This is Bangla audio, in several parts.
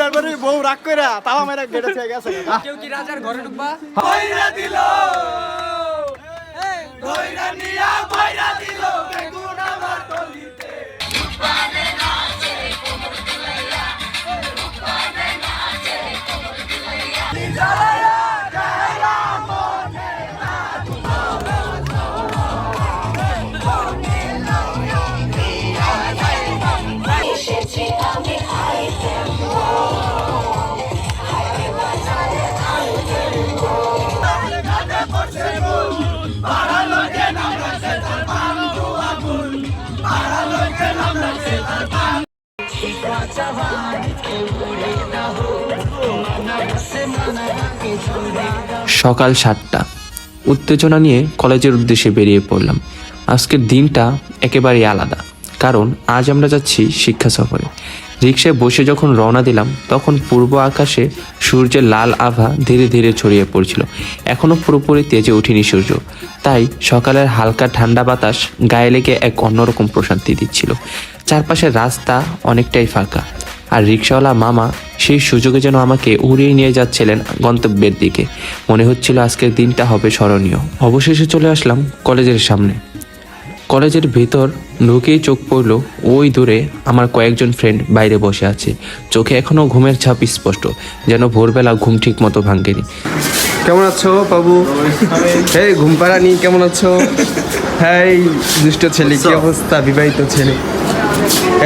তারপরে বউ রাগ করে তাও মেরা গেটে থেকে গেছে। কেউ কি রাজার ঘরে ঢুকবা? এসেছি সকাল সাতটা। উত্তেজনা নিয়ে কলেজের উদ্দেশ্যে বেরিয়ে পড়লাম। আজকের দিনটা একেবারেই আলাদা, কারণ আজ আমরা যাচ্ছি শিক্ষা সফরে। রিক্সায় বসে যখন রওনা দিলাম, তখন পূর্ব আকাশে সূর্যের লাল আভা ধীরে ধীরে ছড়িয়ে পড়ছিল। এখনও পুরোপুরি তেজে ওঠেনি সূর্য। তাই সকালের হালকা ঠান্ডা বাতাস গায়ে লেগে এক অন্যরকম প্রশান্তি দিচ্ছিল। চারপাশের রাস্তা অনেকটাই ফাঁকা, আর রিক্সাওয়ালা মামা সেই সুযোগে যেন আমাকে উড়িয়ে নিয়ে যাচ্ছিলেন গন্তব্যের দিকে। মনে হচ্ছিল আজকের দিনটা হবে স্মরণীয়। অবশেষে চলে আসলাম কলেজের সামনে। কলেজের ভেতর ঢুকেই চোখ পড়ল ওই দূরে আমার কয়েকজন ফ্রেন্ড বাইরে বসে আছে। চোখে এখনও ঘুমের ছাপ স্পষ্ট যেন ভোরবেলা ঘুম ঠিক মতো ভাঙ্গেনি কেমন আছো বাবু? এই ঘুম পাড়ানি কেমন আছো? হ্যাঁ এই দুষ্ট ছেলে কি অবস্থা? বিবাহিত ছেলে।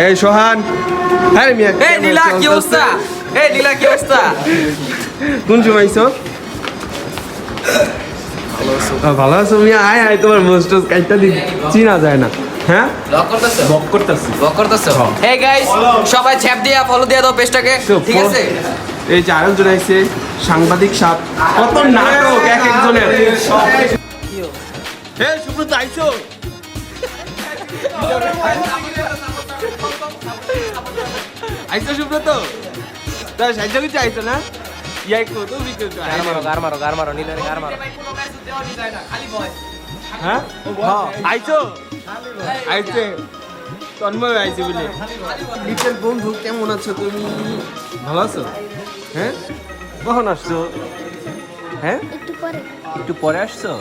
এই সোহান। হ্যাঁ রে মিয়া এই নীলা কি অবস্থা? এই নীলা কি অবস্থা? কোন সময় ভালো আছো? মিয়া। আয় আয় তোমার মোস্ট কাইটা দি চিনা যায় না। হ্যাঁ? লক করতেছো? বক করতেছি। লক করতেছো? হে গাইস সবাই ছ্যাপ দিয়া ফলো দিয়া দাও পেজটাকে ঠিক আছে? এই যে আরেকজন আইছে সাংবাদিক সাপ। কত নাটক এক একজনের। হে সুব্রত আইছো? আইছো সুব্রত? তা সাহায্য কিছু আইছো না? ইয়াই কো তো গার মারো গার মারো গার মারো নীলা গার মারো হ্যাঁ হ্যাঁ আইছো আইছে তন্ময় আইছে বলে লিটল বন্ধু কেমন আছো তুমি? ভালো আছো? হ্যাঁ? কখন আসছো? হ্যাঁ? একটু পরে। একটু পরে আসছো?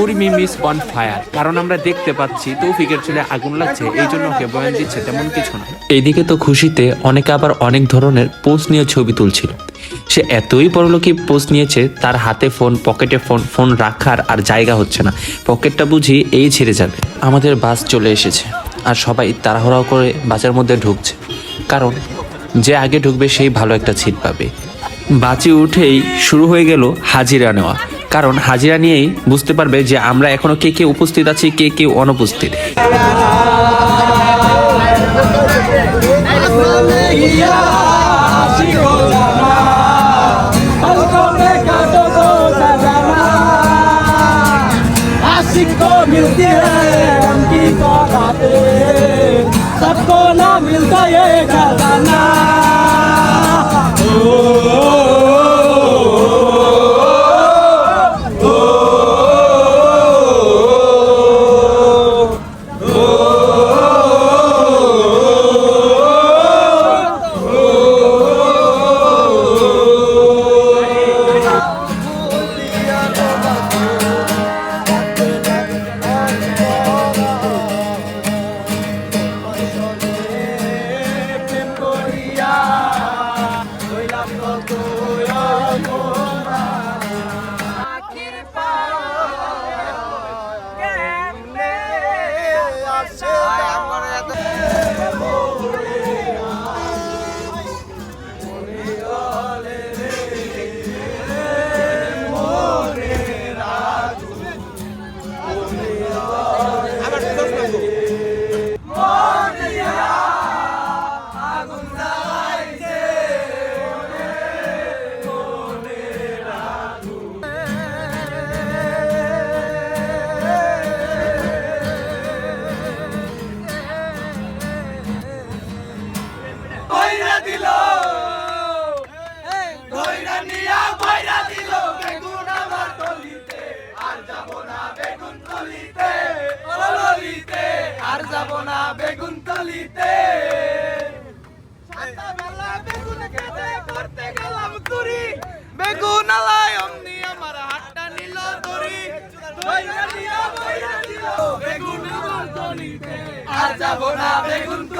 উর্মি মিস অন ফায়ার কারণ আমরা দেখতে পাচ্ছি তৌফিকের চুলে আগুন লাগছে, এই জন্য ওকে বয়ান দিচ্ছে, তেমন কিছু না। এইদিকে তো খুশিতে অনেকে আবার অনেক ধরনের পোস্ট নিয়ে ছবি তুলছিল। সে এতই পরলোকি পোস্ট নিয়েছে, তার হাতে ফোন, পকেটে ফোন ফোন রাখার আর জায়গা হচ্ছে না। পকেটটা বুঝি এই ছেড়ে যাবে। আমাদের বাস চলে এসেছে, আর সবাই তাড়াহুড়া করে বাসের মধ্যে ঢুকছে। কারণ যে আগে ঢুকবে, সেই ভালো একটা সিট পাবে। বাঁচি উঠেই শুরু হয়ে গেল হাজিরা নেওয়া। কারণ হাজিরা নিয়েই বুঝতে পারবে যে আমরা এখনো কে কে উপস্থিত আছি কে কে অনুপস্থিত आशिक को मिलती है उनकी सौगातें सबको ना मिलता ये खजाना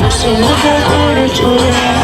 Наши лыжи, горы, чуя,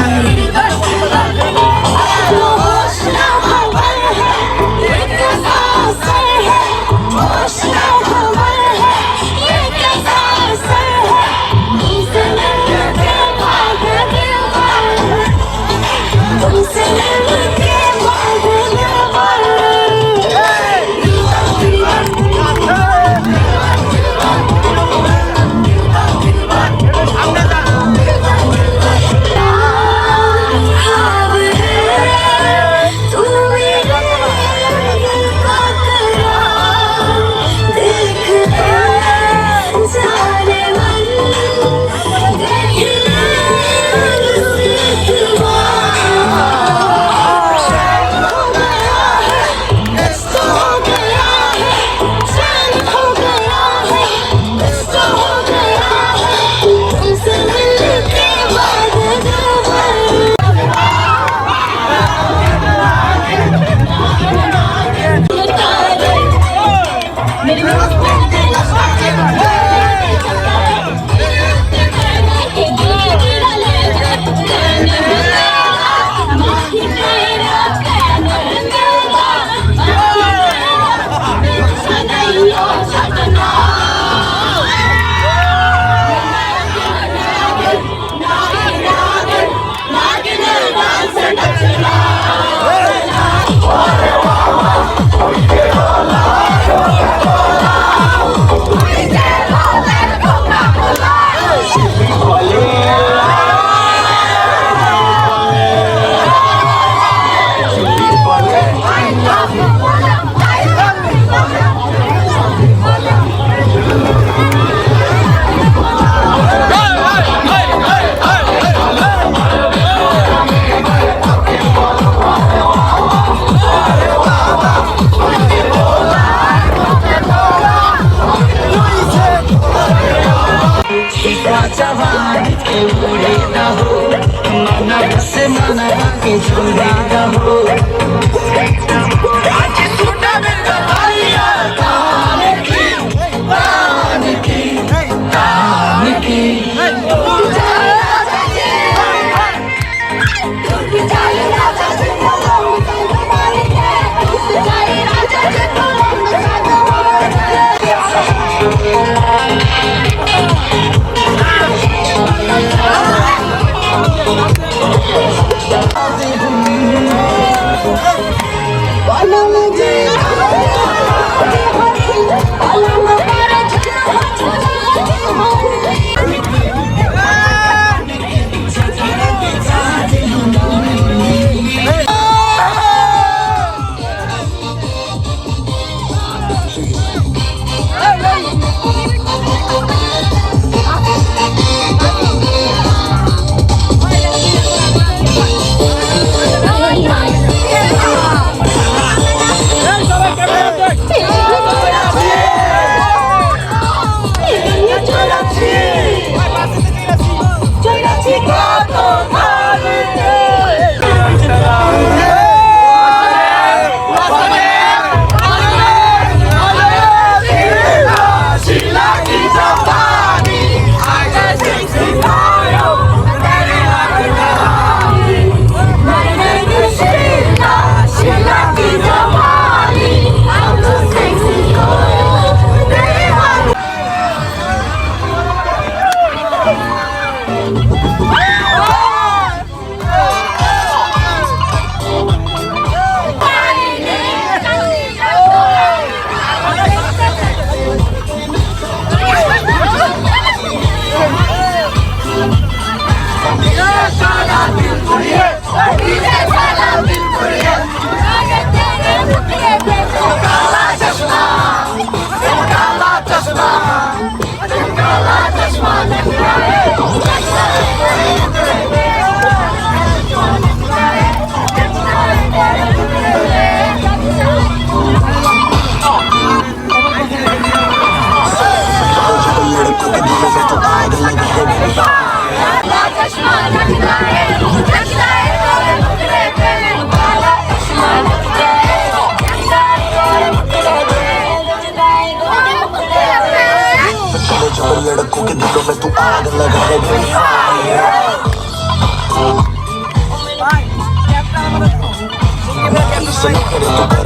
Yeah.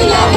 Yeah.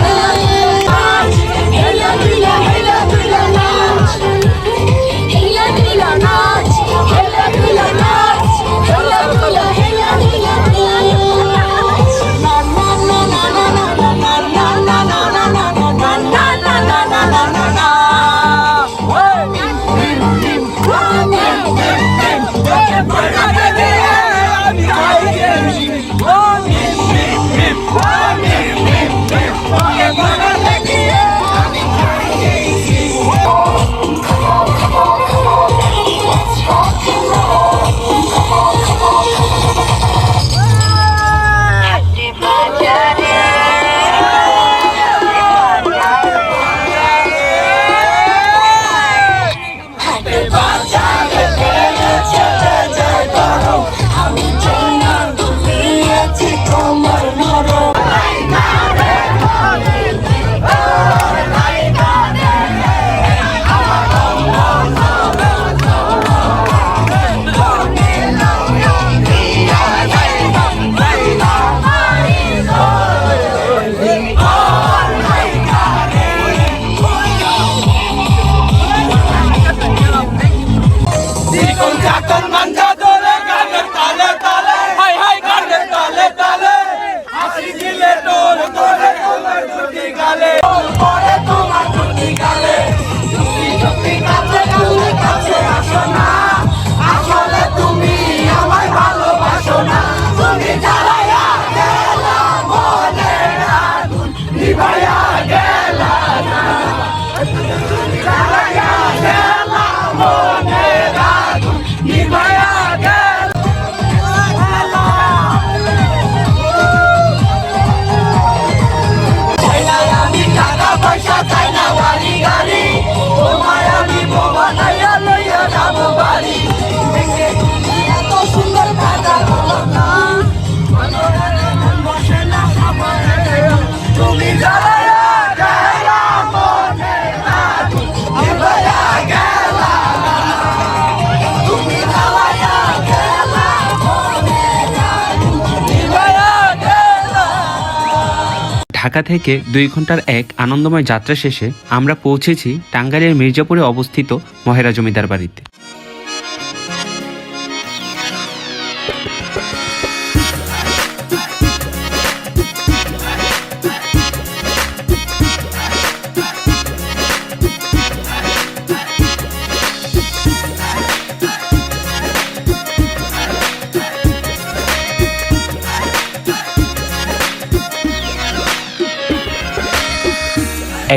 nunca con mandado. Dhaka থেকে দুই ঘণ্টার এক আনন্দময় যাত্রা শেষে আমরা পৌঁছেছি টাঙ্গাইলের মির্জাপুরে অবস্থিত মহেরা জমিদার বাড়িতে।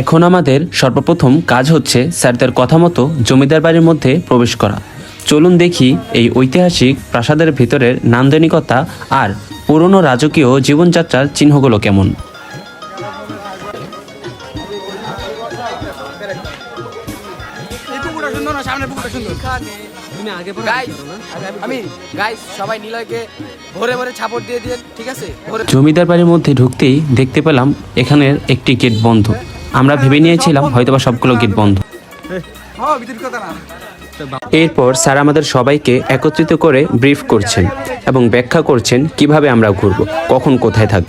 এখন আমাদের সর্বপ্রথম কাজ হচ্ছে স্যারদের কথা মতো জমিদার বাড়ির মধ্যে প্রবেশ করা। চলুন দেখি এই ঐতিহাসিক প্রাসাদের ভিতরের নান্দনিকতা আর পুরনো রাজকীয় জীবনযাত্রার চিহ্নগুলো কেমন। জমিদার বাড়ির মধ্যে ঢুকতেই দেখতে পেলাম এখানের একটি গেট বন্ধ। আমরা ভেবে নিয়েছিলাম হয়তোবা সবগুলো গেট বন্ধ। এরপর স্যার আমাদের সবাইকে একত্রিত করে ব্রিফ করছেন এবং ব্যাখ্যা করছেন কীভাবে আমরা ঘুরব, কখন কোথায় থাকব।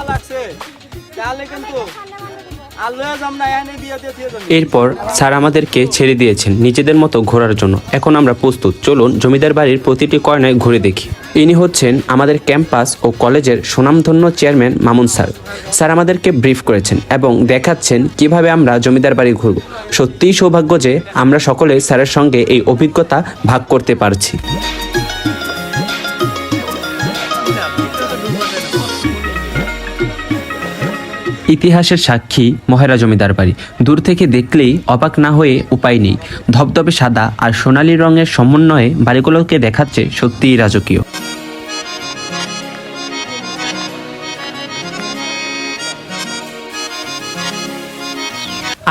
এরপর স্যার আমাদেরকে ছেড়ে দিয়েছেন নিজেদের মতো ঘোরার জন্য। এখন আমরা প্রস্তুত। চলুন জমিদার বাড়ির প্রতিটি কর্নায় ঘুরে দেখি। ইনি হচ্ছেন আমাদের ক্যাম্পাস ও কলেজের সুনামধন্য চেয়ারম্যান মামুন স্যার। স্যার আমাদেরকে ব্রিফ করেছেন এবং দেখাচ্ছেন কীভাবে আমরা জমিদার বাড়ি ঘুরব। সত্যিই সৌভাগ্য যে আমরা সকলে স্যারের সঙ্গে এই অভিজ্ঞতা ভাগ করতে পারছি। ইতিহাসের সাক্ষী মহেরা জমিদার বাড়ি। দূর থেকে দেখলেই অবাক না হয়ে উপায় নেই। ধবধবে সাদা আর সোনালী রঙের সমন্বয়ে বাড়িগুলোকে দেখাচ্ছে সত্যিই রাজকীয়।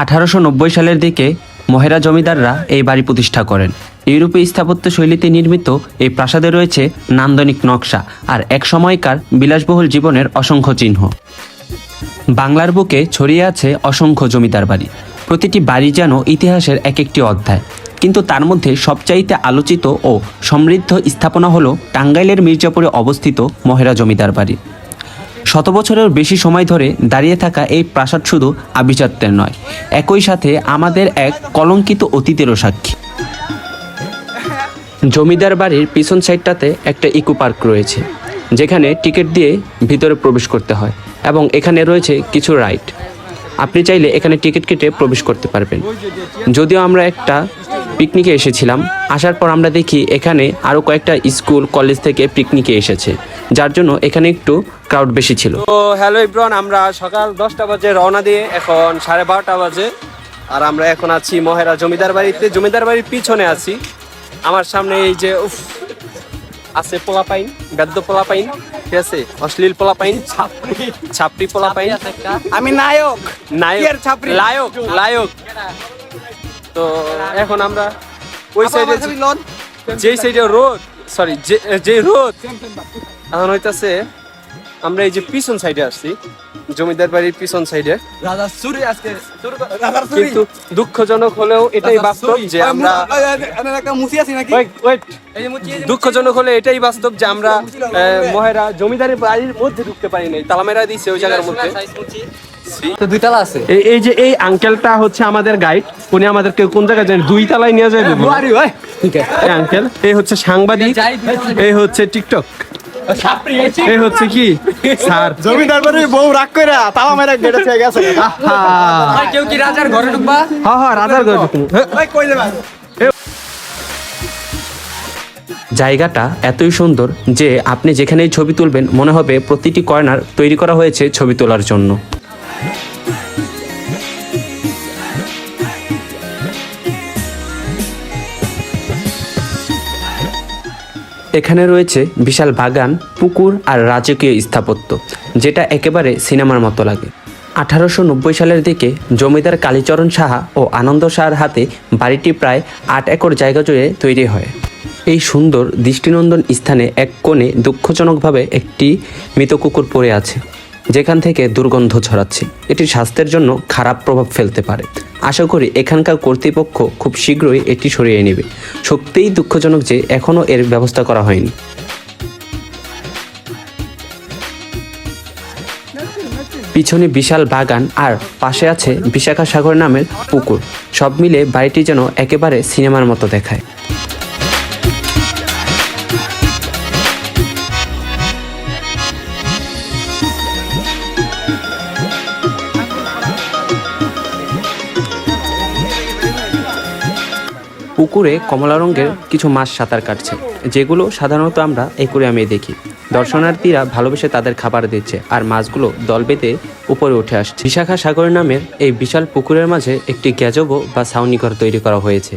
আঠারোশো নব্বই সালের দিকে মহেরা জমিদাররা এই বাড়ি প্রতিষ্ঠা করেন। ইউরোপীয় স্থাপত্য শৈলীতে নির্মিত এই প্রাসাদে রয়েছে নান্দনিক নকশা আর এক সময়কার বিলাসবহুল জীবনের অসংখ্য চিহ্ন। বাংলার বুকে ছড়িয়ে আছে অসংখ্য জমিদার বাড়ি। প্রতিটি বাড়ি যেন ইতিহাসের এক একটি অধ্যায়। কিন্তু তার মধ্যে সবচাইতে আলোচিত ও সমৃদ্ধ স্থাপনা হলো টাঙ্গাইলের মির্জাপুরে অবস্থিত মহেরা জমিদার বাড়ি। শত বছরের বেশি সময় ধরে দাঁড়িয়ে থাকা এই প্রাসাদ শুধু আভিজাত্যের নয়, একই সাথে আমাদের এক কলঙ্কিত অতীতেরও সাক্ষী। জমিদার বাড়ির পিছন সাইডটাতে একটা ইকো পার্ক রয়েছে, যেখানে টিকিট দিয়ে ভিতরে প্রবেশ করতে হয়। এবং এখানে রয়েছে কিছু রাইড। আপনি চাইলে এখানে টিকিট কেটে প্রবেশ করতে পারবেন। যদিও আমরা একটা পিকনিকে এসেছিলাম, আসার পর আমরা দেখি এখানে আরও কয়েকটা স্কুল, কলেজ থেকে পিকনিকে এসেছে, যার জন্য এখানে একটু ক্রাউড বেশি ছিল। তো হ্যালো ইব্রন আমরা সকাল দশটা বাজে রওনা দিয়ে এখন সাড়ে বারোটা বাজে, আর আমরা এখন আছি মহেরা জমিদার বাড়িতে। জমিদার বাড়ির পিছনে আছি। আমার সামনে এই যে, উফ আছে পোলাপাইন পোলা পোলাপাইন ঠিক আছে? অশ্লীল পোলাপাইন ছাপড়ি পোলাপাইন। আমি নায়ক নায়ক। ছাপড়ি? লায়ক লায়ক। তো এখন আমরা ওই সাইডে যে সাইডে রোড সরি যে রোদ। এখন হইতাছে আমরা এই যে পিছন সাইডে আসছি। জমিদার বাড়ির পিছন সাইডে রাজা চুরি আজকে। রাজার চুরি। কিন্তু দুঃখজনক হলেও এটাই বাস্তব যে আমরা একটা মুসি আছি নাকি? যে দুঃখজনক হলে এটাই বাস্তব যে আমরা মহেরা জমিদারের বাড়ির মধ্যে ঢুকতে পারি নাই। তালামেরা দিছে ওই জায়গার মধ্যে। তো দুইতলা আছে? এই- যে এই আঙ্কেলটা হচ্ছে আমাদের গাইড উনি আমাদেরকে কোন জায়গায় জানেন দুই তলায় নিয়ে এই আঙ্কেল এই হচ্ছে সাংবাদিক এই হচ্ছে টিকটক হচ্ছে কি স্যার জমিদার বউ রাগ তাও মেরা গেটে থেকে গেছে কেউ কি রাজার ঘরে ঢুকবা হ্যাঁ হ্যাঁ রাজার ঘরে জায়গাটা এতই সুন্দর যে আপনি যেখানেই ছবি তুলবেন, মনে হবে প্রতিটি কর্নার তৈরি করা হয়েছে ছবি তোলার জন্য। এখানে রয়েছে বিশাল বাগান, পুকুর আর রাজকীয় স্থাপত্য, যেটা একেবারে সিনেমার মতো লাগে। আঠারোশো নব্বই সালের দিকে জমিদার কালীচরণ সাহা ও আনন্দ সাহার হাতে বাড়িটি প্রায় আট একর জায়গা জুড়ে তৈরি হয়। এই সুন্দর দৃষ্টিনন্দন স্থানে এক কোণে দুঃখজনকভাবে একটি মৃত কুকুর পড়ে আছে। যেখান থেকে দুর্গন্ধ ছড়াচ্ছে। এটি স্বাস্থ্যের জন্য খারাপ প্রভাব ফেলতে পারে। আশা করি এখানকার কর্তৃপক্ষ খুব শীঘ্রই এটি সরিয়ে নেবে। সত্যিই দুঃখজনক যে এখনও এর ব্যবস্থা করা হয়নি। পিছনে বিশাল বাগান আর পাশে আছে বিশাখা সাগর নামের পুকুর। সব মিলে বাড়িটি যেন একেবারে সিনেমার মতো দেখায়। পুকুরে কমলা রঙের কিছু মাছ সাঁতার কাটছে, যেগুলো সাধারণত আমরা একুরিয়ামে দেখি। দর্শনার্থীরা ভালোবেসে তাদের খাবার দিচ্ছে আর মাছগুলো দল বেঁধে উপরে উঠে আসছে। বিশাখা সাগর নামের এই বিশাল পুকুরের মাঝে একটি গ্যাজবো বা ছাউনি ঘর তৈরি করা হয়েছে।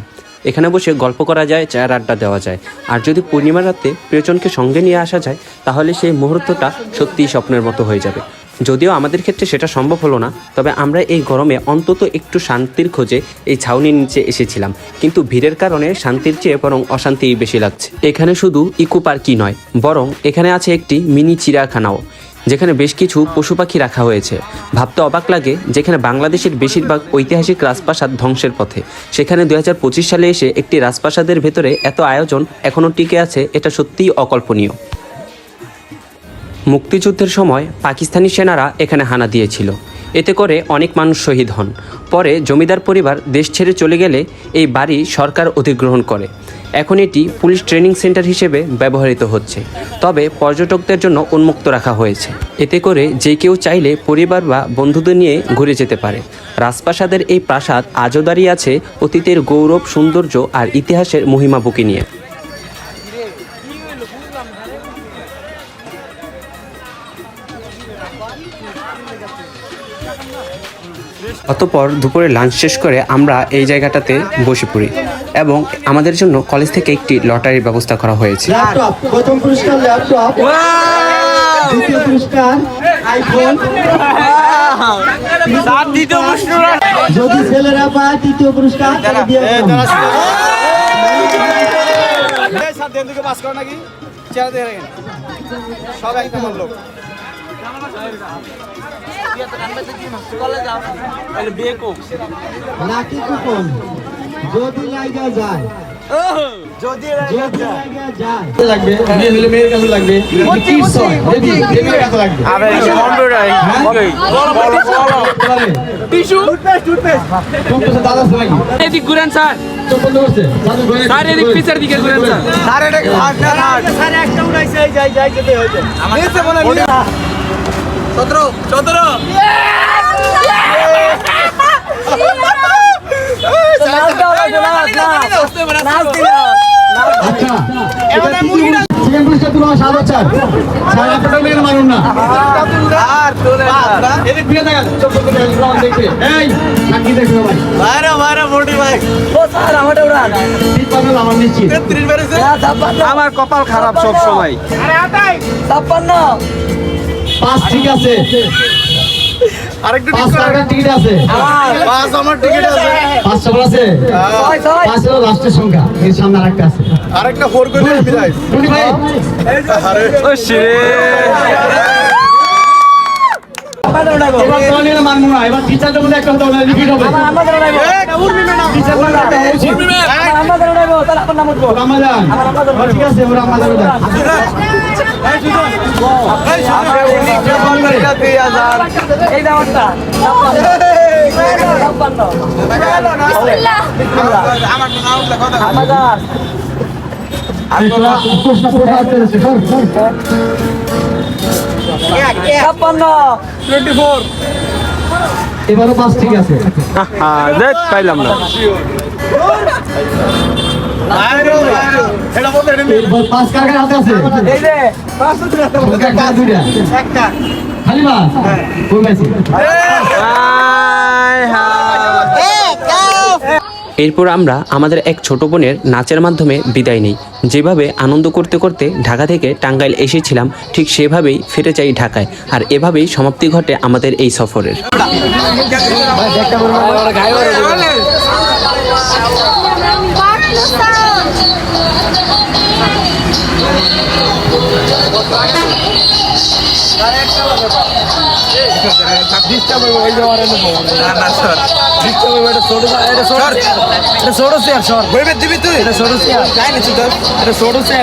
এখানে বসে গল্প করা যায়, চায়ের আড্ডা দেওয়া যায়। আর যদি পূর্ণিমা রাতে প্রিয়জনকে সঙ্গে নিয়ে আসা যায়, তাহলে সেই মুহূর্তটা সত্যিই স্বপ্নের মতো হয়ে যাবে। যদিও আমাদের ক্ষেত্রে সেটা সম্ভব হলো না, তবে আমরা এই গরমে অন্তত একটু শান্তির খোঁজে এই ছাউনির নিচে এসেছিলাম। কিন্তু ভিড়ের কারণে শান্তির চেয়ে বরং অশান্তিই বেশি লাগছে। এখানে শুধু ইকো পার্কই নয়, বরং এখানে আছে একটি মিনি চিড়িয়াখানাও, যেখানে বেশ কিছু পশু পাখি রাখা হয়েছে। ভাবতে অবাক লাগে, যেখানে বাংলাদেশের বেশিরভাগ ঐতিহাসিক রাজপ্রাসাদ ধ্বংসের পথে। সেখানে দু হাজার পঁচিশ সালে এসে একটি রাজপ্রাসাদের ভেতরে এত আয়োজন এখনও টিকে আছে, এটা সত্যিই অকল্পনীয়। মুক্তিযুদ্ধের সময় পাকিস্তানি সেনারা এখানে হানা দিয়েছিল। এতে করে অনেক মানুষ শহীদ হন। পরে জমিদার পরিবার দেশ ছেড়ে চলে গেলে এই বাড়ি সরকার অধিগ্রহণ করে। এখন এটি পুলিশ ট্রেনিং সেন্টার হিসেবে ব্যবহৃত হচ্ছে। তবে পর্যটকদের জন্য উন্মুক্ত রাখা হয়েছে। এতে করে যে কেউ চাইলে পরিবার বা বন্ধুদের নিয়ে ঘুরে যেতে পারে। রাজপ্রাসাদের এই প্রাসাদ আজও দাঁড়িয়ে আছে অতীতের গৌরব, সৌন্দর্য আর ইতিহাসের মহিমা বুকে নিয়ে। অতপর দুপুরে লাঞ্চ শেষ করে আমরা এই জায়গাটাতে বসে পড়ি এবং আমাদের জন্য কলেজ থেকে একটি লটারির ব্যবস্থা করা হয়েছে। ল্যাপটপ প্রথম পুরস্কার ল্যাপটপ দ্বিতীয় পুরস্কার আইফোন যদি ছেলেরা পায় তৃতীয় পুরস্কার তারা দিয়ে দেবো। সাত দিন থেকে পাস করো নাকি? চেয়ার দিয়ে সব একটা লোক লাকি কুপন যদি লাগা যায়। যদি যদি যায়। লাগবে? মেয়ে মেয়ের কাছে লাগবে? কিডস হয় কাছে লাগবে। আরে computer tissue toothpaste toothpaste. Computer দাদা আছে এদিক ঘুরেন স্যার। স্যার এদিক পিছের দিকে ঘুরেন স্যার। স্যার এটা হাট না? হাট স্যার একটা উড়াইছে যাই যাই যেতে হইছে নিচে বলে 17 17 আচ্ছা এটা তৃতীয় তুলো সাত হাজার সাড়ে আটটা মেয়ের মানুন না। আর তোলে এদিক ফিরে দেখেন চোখ করে দেখবে এই সাক্ষী দেখবে ভাই বাইরে বাইরে মোটি ভাই। ঠিক পাবেন আমার নিশ্চিত। 30 বেরেছে আমার কপাল খারাপ সব সময় আরে আটাই পাঁচ ঠিক আছে। আরেকটু পাঁচ টাকার টিকিট আছে। পাঁচ আমার টিকিট আছে। পাঁচ সবার আছে? পাঁচ হলো লাস্টের সংখ্যা। এর সামনে আরেকটা আছে। আরেকটা ফোর করে মিলাই টুনি ভাই। আরে। ও এবার টিচার যখন একটা হতে হবে রিপিট হবে। মানে ঠিক আছে রামাজান। এবারও পাঁচ ঠিক আছে পাইলাম না পাঁচ কার কার হাতে আছে সংখ্যা একটা, খালি মাছ কোন আছে এরপর আমরা আমাদের এক ছোট বোনের নাচের মাধ্যমে বিদায় নিই। যেভাবে আনন্দ করতে করতে ঢাকা থেকে টাঙ্গাইল এসেছিলাম ঠিক সেভাবেই ফিরে যাই ঢাকায়। আর এভাবেই সমাপ্তি ঘটে আমাদের এই সফরের। দিবি তুই? এটা ছোট যাই না তুই এটা ছোট তোকে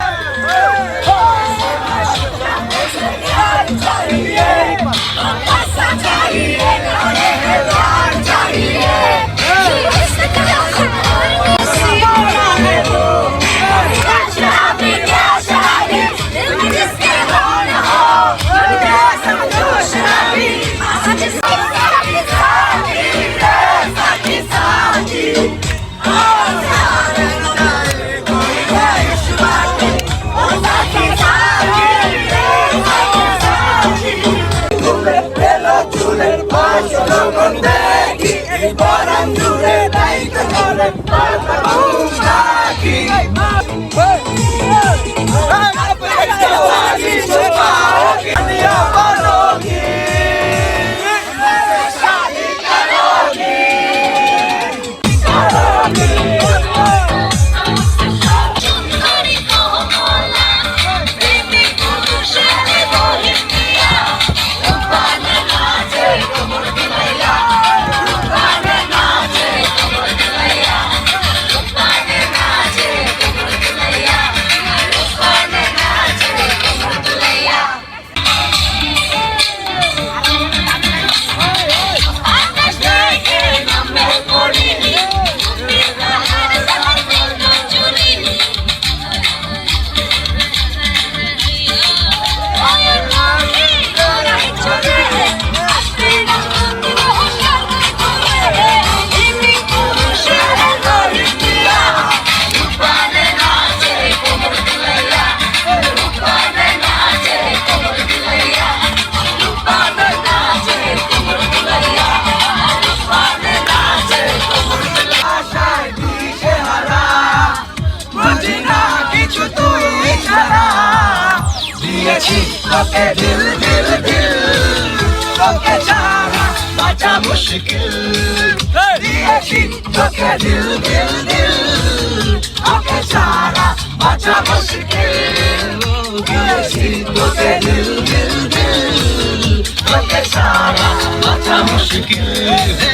বাঁচা মুশকিল।